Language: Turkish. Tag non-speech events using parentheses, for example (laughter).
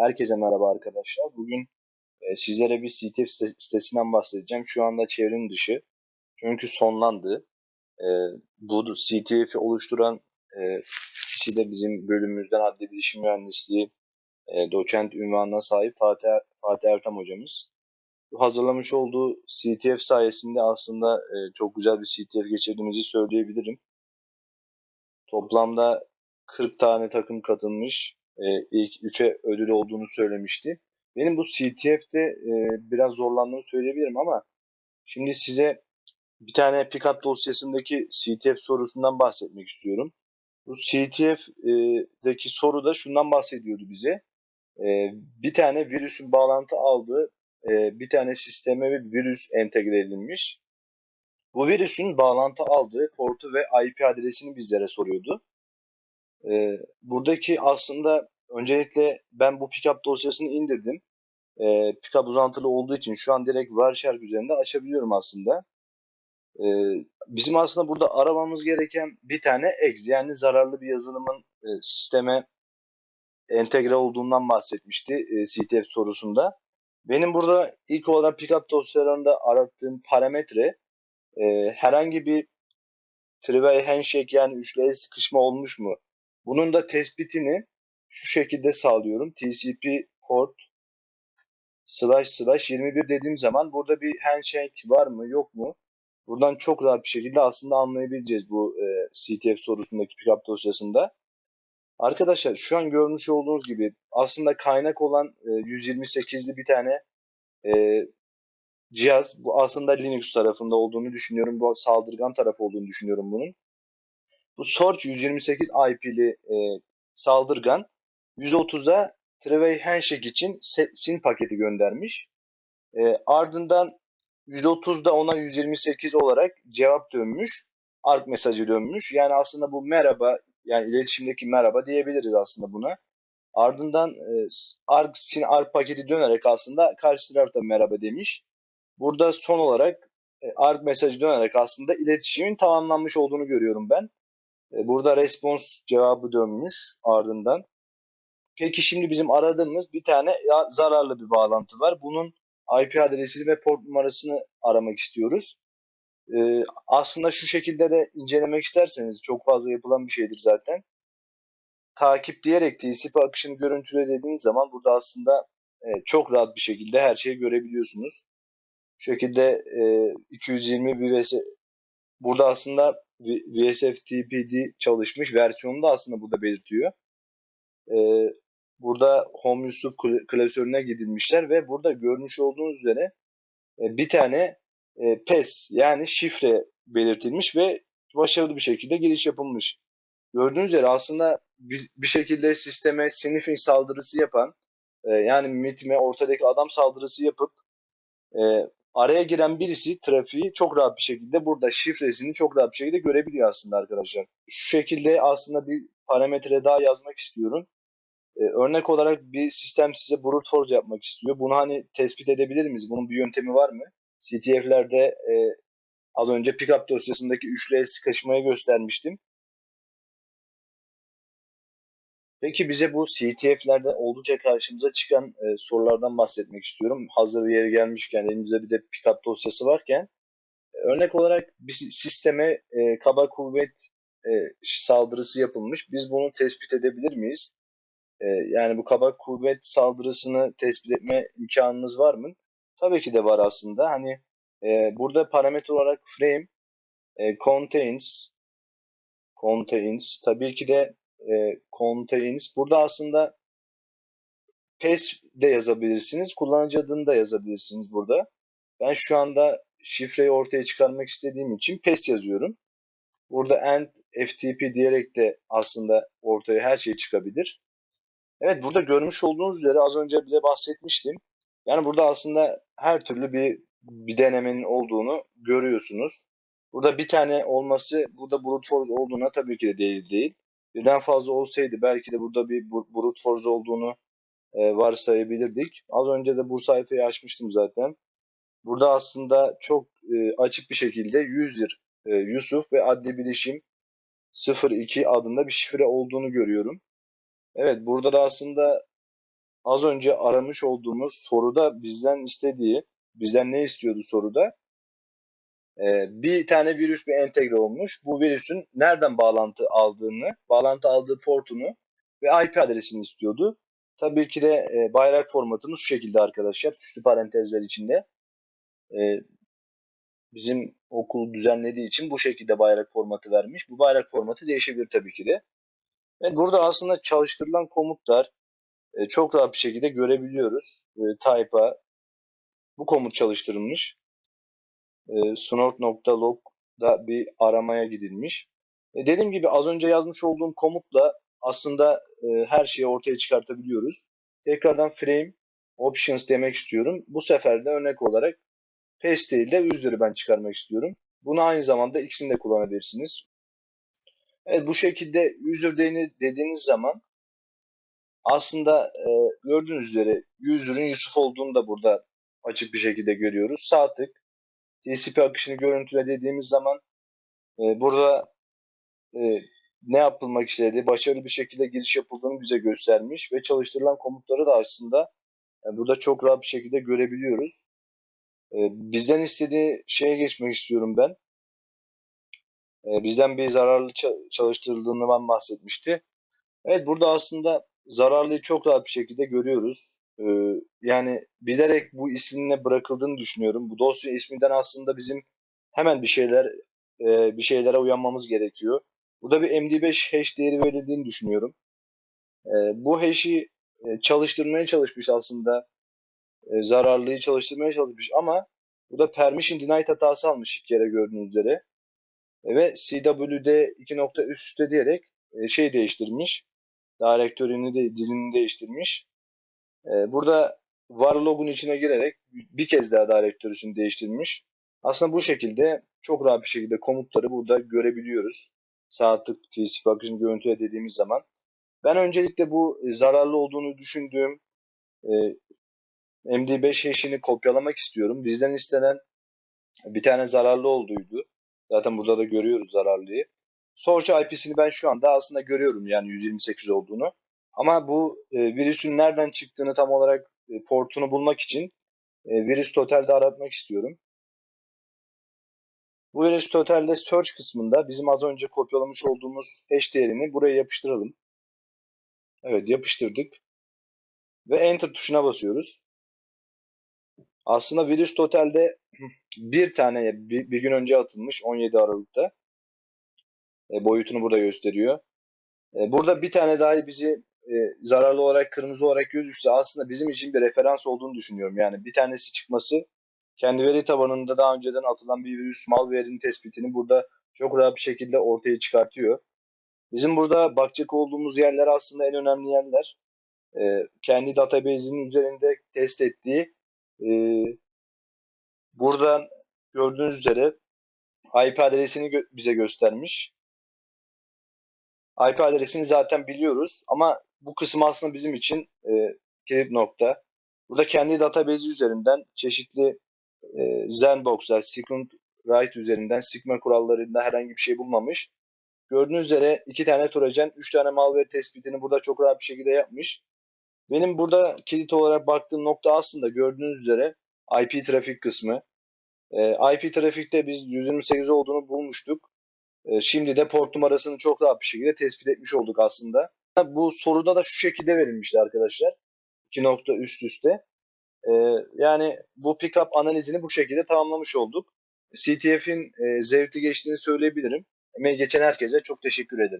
Herkese merhaba arkadaşlar. Bugün e, sizlere bir CTF site- sitesinden bahsedeceğim. Şu anda çevrim dışı. Çünkü sonlandı. E, bu CTF'i oluşturan e, kişi de bizim bölümümüzden adli bilişim mühendisliği e, doçent ünvanına sahip Fatih, Er- Fatih Ertem hocamız. Bu hazırlamış olduğu CTF sayesinde aslında e, çok güzel bir CTF geçirdiğimizi söyleyebilirim. Toplamda 40 tane takım katılmış. E, ilk 3'e ödül olduğunu söylemişti. Benim bu CTF'de e, biraz zorlandığımı söyleyebilirim ama şimdi size bir tane pickup dosyasındaki CTF sorusundan bahsetmek istiyorum. Bu CTF'deki soru da şundan bahsediyordu bize. E, bir tane virüsün bağlantı aldığı e, bir tane sisteme bir virüs entegre edilmiş. Bu virüsün bağlantı aldığı portu ve IP adresini bizlere soruyordu. Ee, buradaki aslında öncelikle ben bu pickup dosyasını indirdim. Ee, pickup uzantılı olduğu için şu an direkt Wireshark üzerinde açabiliyorum aslında. Ee, bizim aslında burada aramamız gereken bir tane ex yani zararlı bir yazılımın e, sisteme entegre olduğundan bahsetmişti e, CTF sorusunda. Benim burada ilk olarak pickup dosyalarında arattığım parametre e, herhangi bir three-way handshake yani üçlü el sıkışma olmuş mu? Bunun da tespitini şu şekilde sağlıyorum. TCP port slash slash 21 dediğim zaman burada bir handshake var mı yok mu? Buradan çok rahat bir şekilde aslında anlayabileceğiz bu e, CTF sorusundaki pickup dosyasında. Arkadaşlar şu an görmüş olduğunuz gibi aslında kaynak olan e, 128'li bir tane e, cihaz. Bu aslında Linux tarafında olduğunu düşünüyorum. Bu saldırgan tarafı olduğunu düşünüyorum bunun. Bu Sorge 128 IP'li e, saldırgan 130'da Three-Way Handshake için SYN paketi göndermiş. E, ardından 130'da ona 128 olarak cevap dönmüş. ARK mesajı dönmüş. Yani aslında bu merhaba yani iletişimdeki merhaba diyebiliriz aslında buna. Ardından e, ARK, SYN ARK paketi dönerek aslında karşı tarafta merhaba demiş. Burada son olarak e, ARK mesajı dönerek aslında iletişimin tamamlanmış olduğunu görüyorum ben. E, Burada response cevabı dönmüş ardından. Peki şimdi bizim aradığımız bir tane zararlı bir bağlantı var. Bunun IP adresini ve port numarasını aramak istiyoruz. E, aslında şu şekilde de incelemek isterseniz çok fazla yapılan bir şeydir zaten. Takip diyerek TCP akışını görüntüle dediğiniz zaman burada aslında e, çok rahat bir şekilde her şeyi görebiliyorsunuz. Şu şekilde e, 220 bir vs burada aslında VSFTPD çalışmış versiyonu da aslında burada belirtiyor. Ee, burada Home Yusuf kla- klasörüne gidilmişler ve burada görmüş olduğunuz üzere e, bir tane e, PES yani şifre belirtilmiş ve başarılı bir şekilde giriş yapılmış. Gördüğünüz üzere aslında bir, bir şekilde sisteme sniffing saldırısı yapan e, yani MIT'ime ortadaki adam saldırısı yapıp e, araya giren birisi trafiği çok rahat bir şekilde burada şifresini çok rahat bir şekilde görebiliyor aslında arkadaşlar. Şu şekilde aslında bir parametre daha yazmak istiyorum. Ee, örnek olarak bir sistem size brute force yapmak istiyor. Bunu hani tespit edebilir miyiz? Bunun bir yöntemi var mı? CTF'lerde e, az önce pickup dosyasındaki üçlü el sıkışmayı göstermiştim. Peki bize bu CTF'lerde oldukça karşımıza çıkan e, sorulardan bahsetmek istiyorum. Hazır bir yere gelmişken elimizde bir de pickup dosyası varken e, örnek olarak bir si- sisteme e, kaba kuvvet e, saldırısı yapılmış. Biz bunu tespit edebilir miyiz? E, yani bu kaba kuvvet saldırısını tespit etme imkanınız var mı? Tabii ki de var aslında. Hani e, burada parametre olarak frame e, contains contains tabii ki de e, contains. Burada aslında PES de yazabilirsiniz. Kullanıcı adını da yazabilirsiniz burada. Ben şu anda şifreyi ortaya çıkarmak istediğim için PES yazıyorum. Burada end FTP diyerek de aslında ortaya her şey çıkabilir. Evet burada görmüş olduğunuz üzere az önce bile bahsetmiştim. Yani burada aslında her türlü bir, bir denemenin olduğunu görüyorsunuz. Burada bir tane olması burada brute force olduğuna tabii ki de değil değil. Birden fazla olsaydı belki de burada bir brute force olduğunu e, varsayabilirdik. Az önce de bu sayfayı açmıştım zaten. Burada aslında çok e, açık bir şekilde user e, Yusuf ve adli bilişim 02 adında bir şifre olduğunu görüyorum. Evet burada da aslında az önce aramış olduğumuz soruda bizden istediği, bizden ne istiyordu soruda? Ee, bir tane virüs bir entegre olmuş. Bu virüsün nereden bağlantı aldığını, bağlantı aldığı portunu ve IP adresini istiyordu. Tabii ki de e, bayrak formatını şu şekilde arkadaşlar, süslü parantezler içinde. E, bizim okul düzenlediği için bu şekilde bayrak formatı vermiş. Bu bayrak formatı değişebilir tabii ki de. Ve burada aslında çalıştırılan komutlar e, çok rahat bir şekilde görebiliyoruz. E, type'a bu komut çalıştırılmış. E, snort.log'da bir aramaya gidilmiş. E, dediğim gibi az önce yazmış olduğum komutla aslında e, her şeyi ortaya çıkartabiliyoruz. Tekrardan frame options demek istiyorum. Bu sefer de örnek olarak paste değil de user'ı ben çıkarmak istiyorum. Bunu aynı zamanda ikisini de kullanabilirsiniz. Evet bu şekilde user dediğiniz zaman aslında e, gördüğünüz üzere user'ın Yusuf olduğunu da burada açık bir şekilde görüyoruz. Sağ tık TCP akışını görüntüle dediğimiz zaman e, burada e, ne yapılmak istediği, başarılı bir şekilde giriş yapıldığını bize göstermiş ve çalıştırılan komutları da aslında e, burada çok rahat bir şekilde görebiliyoruz. E, bizden istediği şeye geçmek istiyorum ben. E, bizden bir zararlı çalıştırıldığından bahsetmişti. Evet burada aslında zararlıyı çok rahat bir şekilde görüyoruz. Ee, yani bilerek bu isimle bırakıldığını düşünüyorum. Bu dosya isminden aslında bizim hemen bir şeyler e, bir şeylere uyanmamız gerekiyor. Burada bir MD5 hash değeri verildiğini düşünüyorum. E, bu hash'i e, çalıştırmaya çalışmış aslında. E, zararlıyı çalıştırmaya çalışmış ama bu da permission denied hatası almış iki kere gördüğünüz üzere. E, ve CWD 2 nokta üstte diyerek e, şey değiştirmiş. Direktörünü de dilini değiştirmiş. E, burada var logun içine girerek bir kez daha direktörüsünü değiştirmiş. Aslında bu şekilde çok rahat bir şekilde komutları burada görebiliyoruz. Saatlik TCP akışını görüntüle dediğimiz zaman. Ben öncelikle bu e, zararlı olduğunu düşündüğüm e, MD5 hash'ini kopyalamak istiyorum. Bizden istenen bir tane zararlı olduğuydu. Zaten burada da görüyoruz zararlıyı. Source IP'sini ben şu anda aslında görüyorum yani 128 olduğunu. Ama bu e, virüsün nereden çıktığını tam olarak e, portunu bulmak için e, virüs totalde aratmak istiyorum. Bu virüs totalde search kısmında bizim az önce kopyalamış olduğumuz hash değerini buraya yapıştıralım. Evet yapıştırdık. Ve enter tuşuna basıyoruz. Aslında virüs totalde bir tane bir, bir gün önce atılmış 17 Aralık'ta. E, boyutunu burada gösteriyor. E, burada bir tane dahi bizi e, zararlı olarak kırmızı olarak gözükse aslında bizim için bir referans olduğunu düşünüyorum. Yani bir tanesi çıkması kendi veri tabanında daha önceden atılan bir virüs malware'in tespitini burada çok rahat bir şekilde ortaya çıkartıyor. Bizim burada bakacak olduğumuz yerler aslında en önemli yerler. E, kendi database'inin üzerinde test ettiği e, buradan gördüğünüz üzere IP adresini gö- bize göstermiş. IP adresini zaten biliyoruz ama bu kısım aslında bizim için e, kilit nokta. Burada kendi database üzerinden çeşitli e, Zenbox'lar, Second Write üzerinden Sigma kurallarında herhangi bir şey bulmamış. Gördüğünüz üzere iki tane Trojan, üç tane malware tespitini burada çok rahat bir şekilde yapmış. Benim burada kilit olarak baktığım nokta aslında gördüğünüz üzere IP trafik kısmı. E, IP trafikte biz 128 olduğunu bulmuştuk. E, şimdi de port numarasını çok rahat bir şekilde tespit etmiş olduk aslında. (laughs) Bu soruda da şu şekilde verilmişti arkadaşlar. İki nokta üst üste. Ee, yani bu pickup analizini bu şekilde tamamlamış olduk. CTF'in e, zevkli geçtiğini söyleyebilirim. Emeği geçen herkese çok teşekkür ederim.